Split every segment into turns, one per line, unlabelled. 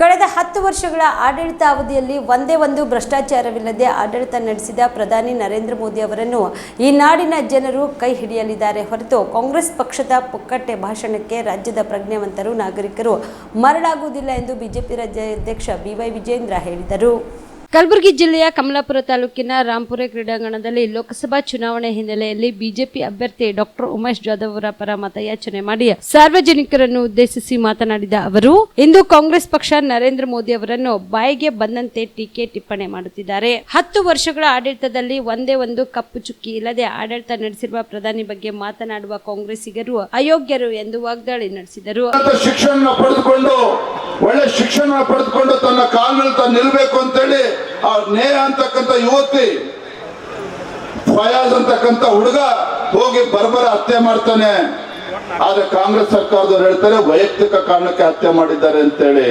ಕಳೆದ ಹತ್ತು ವರ್ಷಗಳ ಆಡಳಿತ ಅವಧಿಯಲ್ಲಿ ಒಂದೇ ಒಂದು ಭ್ರಷ್ಟಾಚಾರವಿಲ್ಲದೆ ಆಡಳಿತ ನಡೆಸಿದ ಪ್ರಧಾನಿ ನರೇಂದ್ರ ಮೋದಿ ಅವರನ್ನು ಈ ನಾಡಿನ ಜನರು ಕೈ ಹಿಡಿಯಲಿದ್ದಾರೆ ಹೊರತು ಕಾಂಗ್ರೆಸ್ ಪಕ್ಷದ ಪುಕ್ಕಟ್ಟೆ ಭಾಷಣಕ್ಕೆ ರಾಜ್ಯದ ಪ್ರಜ್ಞಾವಂತರು ನಾಗರಿಕರು ಮರಳಾಗುವುದಿಲ್ಲ ಎಂದು ಬಿಜೆಪಿ ರಾಜ್ಯಾಧ್ಯಕ್ಷ ಬಿವೈ ವಿಜೇಂದ್ರ ಹೇಳಿದರು. ಕಲಬುರಗಿ ಜಿಲ್ಲೆಯ ಕಮಲಾಪುರ ತಾಲೂಕಿನ ರಾಂಪುರ ಕ್ರೀಡಾಂಗಣದಲ್ಲಿ ಲೋಕಸಭಾ ಚುನಾವಣೆ ಹಿನ್ನೆಲೆಯಲ್ಲಿ ಬಿಜೆಪಿ ಅಭ್ಯರ್ಥಿ ಡಾಕ್ಟರ್ ಉಮೇಶ್ ಜಾಧವ್ ಅವರ ಪರ ಮತಯಾಚನೆ ಮಾಡಿ ಸಾರ್ವಜನಿಕರನ್ನು ಉದ್ದೇಶಿಸಿ ಮಾತನಾಡಿದ ಅವರು, ಇಂದು ಕಾಂಗ್ರೆಸ್ ಪಕ್ಷ ನರೇಂದ್ರ ಮೋದಿ ಅವರನ್ನು ಬಾಯಿಗೆ ಬಂದಂತೆ ಟೀಕೆ ಟಿಪ್ಪಣಿ ಮಾಡುತ್ತಿದ್ದಾರೆ. ಹತ್ತು ವರ್ಷಗಳ ಆಡಳಿತದಲ್ಲಿ ಒಂದೇ ಒಂದು ಕಪ್ಪು ಚುಕ್ಕಿ ಇಲ್ಲದೆ ಆಡಳಿತ ನಡೆಸಿರುವ ಪ್ರಧಾನಿ ಬಗ್ಗೆ ಮಾತನಾಡುವ ಕಾಂಗ್ರೆಸ್ಸಿಗರು ಅಯೋಗ್ಯರು ಎಂದು ವಾಗ್ದಾಳಿ ನಡೆಸಿದರು.
ಒಳ್ಳೆ ಶಿಕ್ಷಣ ಪಡೆದುಕೊಂಡು ತನ್ನ ಕಾಲ ತಾನು ನಿಲ್ಬೇಕು ಅಂತೇಳಿ ಆ ನೇ ಅಂತಕ್ಕಂಥ ಯುವತಿ ಫಯಾಜ್ ಅಂತಕ್ಕಂಥ ಹುಡುಗ ಹೋಗಿ ಬರ್ಬರ ಹತ್ಯೆ ಮಾಡ್ತಾನೆ. ಆದ್ರೆ ಕಾಂಗ್ರೆಸ್ ಸರ್ಕಾರದವ್ರು ಹೇಳ್ತಾರೆ, ವೈಯಕ್ತಿಕ ಕಾರಣಕ್ಕೆ ಹತ್ಯೆ ಮಾಡಿದ್ದಾರೆ ಅಂತೇಳಿ.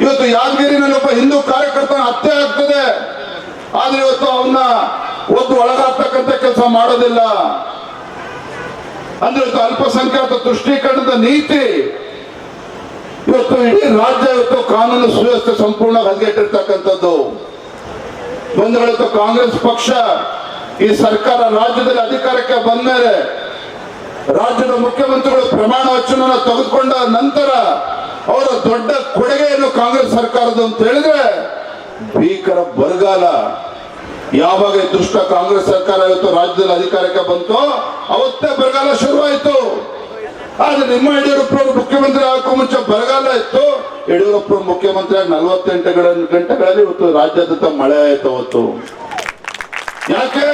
ಇವತ್ತು ಯಾದಗಿರಿನಲ್ಲಿ ಒಬ್ಬ ಹಿಂದೂ ಕಾರ್ಯಕರ್ತನ ಹತ್ಯೆ ಆಗ್ತದೆ. ಆದ್ರೆ ಇವತ್ತು ಅವನ್ನ ಒಂದು ಒಳಗಾಗ್ತಕ್ಕಂಥ ಕೆಲಸ ಮಾಡೋದಿಲ್ಲ. ಅಂದ್ರೆ ಇವತ್ತು ಅಲ್ಪಸಂಖ್ಯಾತ ತುಷ್ಟೀಕರಣದ ನೀತಿ ಇವತ್ತು ಇಡೀ ರಾಜ್ಯ ಇವತ್ತು ಕಾನೂನು ಸುವ್ಯವಸ್ಥೆ ಸಂಪೂರ್ಣ ಹದಗೆಟ್ಟಿರ್ತಕ್ಕಂಥದ್ದು. ಬಂಧುಗಳಿತ್ತು ಕಾಂಗ್ರೆಸ್ ಪಕ್ಷ ಈ ಸರ್ಕಾರ ರಾಜ್ಯದಲ್ಲಿ ಅಧಿಕಾರಕ್ಕೆ ಬಂದ ಮೇಲೆ ರಾಜ್ಯದ ಮುಖ್ಯಮಂತ್ರಿಗಳು ಪ್ರಮಾಣ ವಚನ ತೆಗೆದುಕೊಂಡ ನಂತರ ಅವರ ದೊಡ್ಡ ಕೊಡುಗೆಯನ್ನು ಕಾಂಗ್ರೆಸ್ ಸರ್ಕಾರದ ಅಂತ ಹೇಳಿದ್ರೆ ಭೀಕರ ಬರಗಾಲ. ಯಾವಾಗ ದುಷ್ಟ ಕಾಂಗ್ರೆಸ್ ಸರ್ಕಾರ ಇವತ್ತು ರಾಜ್ಯದಲ್ಲಿ ಅಧಿಕಾರಕ್ಕೆ ಬಂತೋ ಅವತ್ತೇ ಬರಗಾಲ ಶುರುವಾಯಿತು. ಆದ್ರೆ ನಿಮ್ಮ ಯಡಿಯೂರಪ್ಪ ಮುಖ್ಯಮಂತ್ರಿ ಆಗಕ್ಕೂ ಮುಂಚೆ ಬರಗಾಲ ಇತ್ತು. ಯಡಿಯೂರಪ್ಪ ಮುಖ್ಯಮಂತ್ರಿ ಆಗಿ ನಲವತ್ತೆಂಟು ಗಂಟೆಗಳಲ್ಲಿ ಇವತ್ತು ರಾಜ್ಯಾದ್ಯಂತ ಮಳೆ ಆಯ್ತು ಅವತ್ತು. ಯಾಕೆ?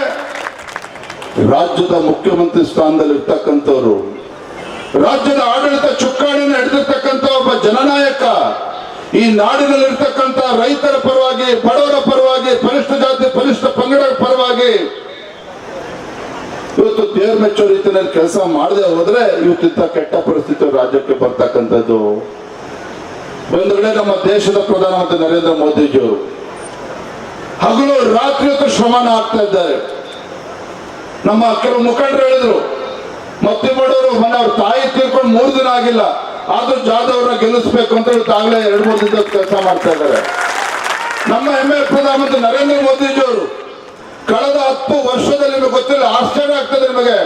ರಾಜ್ಯದ ಮುಖ್ಯಮಂತ್ರಿ ಸ್ಥಾನದಲ್ಲಿ ಇರ್ತಕ್ಕಂಥವ್ರು, ರಾಜ್ಯದ ಆಡಳಿತ ಚುಕ್ಕಾಣಿಯನ್ನು ಹಿಡಿದಿರ್ತಕ್ಕಂಥ ಒಬ್ಬ ಜನನಾಯಕ, ಈ ನಾಡಿನಲ್ಲಿ ಇರ್ತಕ್ಕಂಥ ರೈತರ ಪರವಾಗಿ, ಬಡವರ ಪರವಾಗಿ, ಪರಿಷ್ಠ ಜಾತಿ, ಪರಿಷ್ಠ ಪಂಗಡ ಪರವಾಗಿ ಇವತ್ತು ದೇವ್ರ ಮೆಚ್ಚೋ ರೀತಿಯಲ್ಲಿ ಕೆಲಸ ಮಾಡದೆ ಹೋದ್ರೆ ಇವತ್ತಿಂತ ಕೆಟ್ಟ ಪರಿಸ್ಥಿತಿ ರಾಜ್ಯಕ್ಕೆ ಬರ್ತಕ್ಕಂಥದ್ದು. ಬಂಧುಗಳೇ, ನಮ್ಮ ದೇಶದ ಪ್ರಧಾನಮಂತ್ರಿ ನರೇಂದ್ರ ಮೋದಿಜಿಯವರು ಹಗಲು ರಾತ್ರಿ ಹೊತ್ತು ಆಗ್ತಾ ಇದ್ದಾರೆ. ನಮ್ಮ ಕೆಲವು ಮುಖಂಡರು ಹೇಳಿದ್ರು ಮತ್ತೆ ಮಾಡೋರು ಮನೆ ಅವ್ರ ತಾಯಿ ತೀರ್ಕೊಂಡು ಮೂರು ದಿನ ಆಗಿಲ್ಲ, ಆದ್ರೂ ಜಾಧವ್ ಅವ್ರನ್ನ ಗೆಲ್ಲಿಸ್ಬೇಕು ಅಂತ ಹೇಳಿ ಎರಡು, ಮೂರು ದಿನದ ಕೆಲಸ ಮಾಡ್ತಾ ಇದ್ದಾರೆ. ನಮ್ಮ ಹೆಮ್ಮೆ ಪ್ರಧಾನಮಂತ್ರಿ ನರೇಂದ್ರ ಮೋದಿಜಿಯವರು ಕಳೆದ ಹತ್ತು ವರ್ಷದಲ್ಲಿ ನಿಮಗೆ ಗೊತ್ತಿಲ್ಲ ಆಶ್ಚರ್ಯ ಆಗ್ತದೆ ನಿಮಗೆ.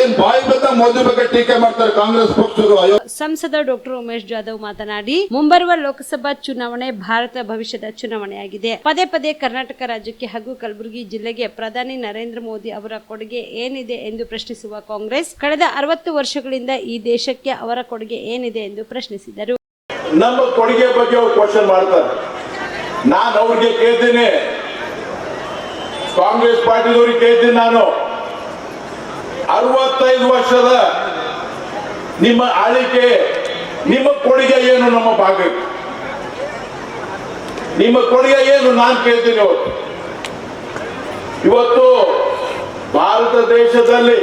ಏನ್ ಬಾಯಿ ಬಂದ ಮೋದಿ ಬಗ್ಗೆ ಟೀಕೆ ಮಾಡ್ತಾರೆ ಕಾಂಗ್ರೆಸ್ ಪಕ್ಷರು
ಸಂಸದ ಡಾಕ್ಟರ್ ಉಮೇಶ್ ಜಾಧವ್ ಮಾತನಾಡಿ ಮುಂಬರುವ ಲೋಕಸಭಾ ಚುನಾವಣೆ ಭಾರತ ಭವಿಷ್ಯದ ಚುನಾವಣೆಯಾಗಿದೆ. ಪದೇ ಪದೇ ಕರ್ನಾಟಕ ರಾಜ್ಯಕ್ಕೆ ಹಾಗೂ ಕಲಬುರಗಿ ಜಿಲ್ಲೆಗೆ ಪ್ರಧಾನಿ ನರೇಂದ್ರ ಮೋದಿ ಅವರ ಕೊಡುಗೆ ಏನಿದೆ ಎಂದು ಪ್ರಶ್ನಿಸುವ ಕಾಂಗ್ರೆಸ್ ಕಳೆದ ಅರವತ್ತು ವರ್ಷಗಳಿಂದ ಈ ದೇಶಕ್ಕೆ ಅವರ ಕೊಡುಗೆ ಏನಿದೆ ಎಂದು ಪ್ರಶ್ನಿಸಿದರು.
ನಮ್ಮ ಕೊಡುಗೆ ಬಗ್ಗೆ ಅವ್ರು ಕ್ವಶನ್ ಮಾಡ್ತಾರೆ. ನಾನು ಅವ್ರಿಗೆ ಕೇಳ್ತೀನಿ. ಕಾಂಗ್ರೆಸ್ ಪಾರ್ಟಿದವ್ರಿಗೆ ಕೇಳ್ತೀನಿ ನಾನು. ಅರವತ್ತೈದು ವರ್ಷದ ನಿಮ್ಮ ಆಳಿಕೆ ನಿಮ್ಮ ಕೊಡುಗೆ ಏನು ನಮ್ಮ ಭಾಗ ನಿಮ್ಮ ಕೊಡುಗೆ ಏನು ನಾನು ಕೇಳ್ತೀನಿ ಇವತ್ತು? ಇವತ್ತು ಭಾರತ ದೇಶದಲ್ಲಿ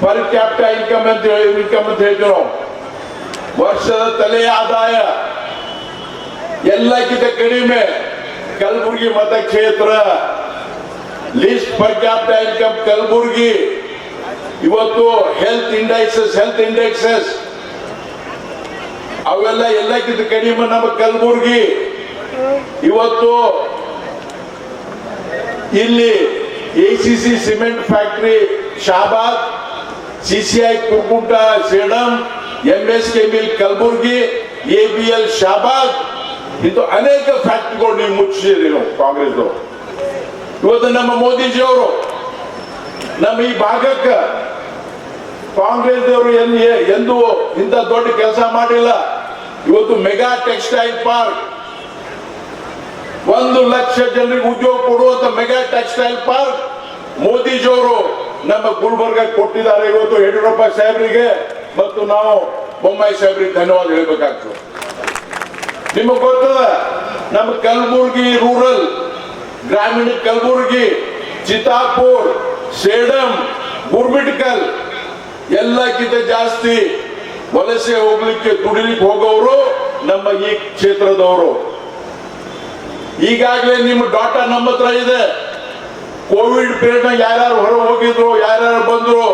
ಪರ್ ಕ್ಯಾಪಿಟ ಇನ್ಕಮ್ ಅಂತ ಹೇಳಿ ಇನ್ಕಮ್ ಅಂತ ಹೇಳ್ತೀವಿ ವರ್ಷದ ತಲೆ ಆದಾಯ ಎಲ್ಲಕ್ಕಿಂತ ಕಡಿಮೆ Kalaburagi ಮತಕ್ಷೇತ್ರ least per capita income Kalaburagi. ಇವತ್ತು ಹೆಲ್ತ್ ಇಂಡೆಕ್ಸಸ್ ಹೆಲ್ತ್ ಇಂಡೆಕ್ಸಸ್ ಅವೆಲ್ಲ ಎಲ್ಲಕ್ಕಿಂತ ಕಡಿಮೆ ನಮ್ಮ ಕಲಬುರಗಿ. ಇವತ್ತು ಇಲ್ಲಿ A C cement factory Shahabad C C I Kurkunta Sedam M S K mill Kalaburagi A B L Shahabad. ಇದು ಅನೇಕ ಫ್ಯಾಕ್ಟ್ರಿಗಳು ನೀವು ಮುಚ್ಚಿದ್ದೀರಿ ನಾವು ಇವತ್ತು ನಮ್ಮ ಮೋದಿಜಿ ಅವರು ನಮ್ಮ ಈ ಭಾಗಕ್ಕೆ ಕಾಂಗ್ರೆಸ್ ಅವರು ಎಂದು ಎಂದು ಇಂಥ ದೊಡ್ಡ ಕೆಲಸ ಮಾಡಿಲ್ಲ. ಇವತ್ತು ಮೆಗಾ ಟೆಕ್ಸ್ಟೈಲ್ ಪಾರ್ಕ್. ಒಂದು ಲಕ್ಷ ಜನರಿಗೆ ಉದ್ಯೋಗ ಕೊಡುವಂತ ಮೆಗಾ ಟೆಕ್ಸ್ಟೈಲ್ ಪಾರ್ಕ್ ಮೋದಿಜಿಯವರು ನಮ್ಮ ಗುಲ್ಬರ್ಗ ಕೊಟ್ಟಿದ್ದಾರೆ. ಇವತ್ತು ಯಡಿಯೂರಪ್ಪ ಸಾಹೇಬರಿಗೆ ಮತ್ತು ನಾವು ಬೊಮ್ಮಾಯಿ ಸಾಹೇಬರಿಗೆ ಧನ್ಯವಾದ ಹೇಳ್ಬೇಕಾಗ್ತದೆ. ನಿಮಗೆ ಗೊತ್ತದ ನಮ್ಮ ಕಲಬುರ್ಗಿ ರೂರಲ್ ಗ್ರಾಮೀಣ ಕಲಬುರ್ಗಿ, ಚಿತ್ತಾಪುರ್, ಸೇಡಂ, ಗುರ್ಮಿಟ್ಕಲ್, ಎಲ್ಲಕ್ಕಿಂತ ಜಾಸ್ತಿ ವಲಸೆ ಹೋಗ್ಲಿಕ್ಕೆ ದುಡಿಲಿಕ್ಕೆ ಹೋಗೋರು ನಮ್ಮ ಈ ಕ್ಷೇತ್ರದವರು. ಈಗಾಗಲೇ ನಿಮ್ಮ ಡಾಟಾ ನಮ್ಮ ಹತ್ರ ಇದೆ. ಕೋವಿಡ್ ಪೀರಿಯಡ್ ಯಾರ್ಯಾರು ಹೊರ ಹೋಗಿದ್ರು, ಯಾರ್ಯಾರು ಬಂದ್ರು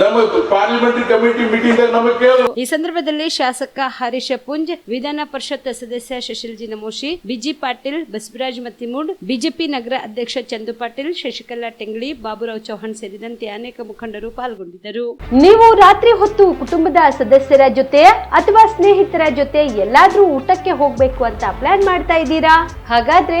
ನಮ್ಮ ಪಾರ್ಲಿಮೆಂಟರಿ ಕಮಿಟಿ ಮೀಟಿಂಗ್ ನಮಗೆ ಕೇಳಿದ್ರು
ಈ ಸಂದರ್ಭದಲ್ಲಿ ಶಾಸಕ ಹರೀಶ ಪುಂಜ್ ವಿಧಾನ ಪರಿಷತ್ ಸದಸ್ಯ ಶಶಿಲ್ಜಿ ನಮೋಶಿ ಬಿಜಿ ಪಾಟೀಲ್ ಬಸವರಾಜ್ ಮತ್ತಿಮೂಡ್ ಬಿಜೆಪಿ ನಗರ ಅಧ್ಯಕ್ಷ ಚಂದು ಪಾಟೀಲ್ ಶಶಿಕಲಾ ಟೆಂಗ್ಳಿ ಬಾಬುರಾವ್ ಚೌಹಾಣ್ ಸೇರಿದಂತೆ ಅನೇಕ ಮುಖಂಡರು ಪಾಲ್ಗೊಂಡಿದ್ದರು. ನೀವು ರಾತ್ರಿ ಹೊತ್ತು ಕುಟುಂಬದ ಸದಸ್ಯರ ಜೊತೆ ಅಥವಾ ಸ್ನೇಹಿತರ ಜೊತೆ ಎಲ್ಲಾದ್ರೂ ಊಟಕ್ಕೆ ಹೋಗ್ಬೇಕು ಅಂತ ಪ್ಲಾನ್ ಮಾಡ್ತಾ ಇದ್ದೀರಾ? ಹಾಗಾದ್ರೆ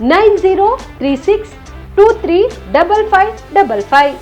nine zero three six two three double five double five.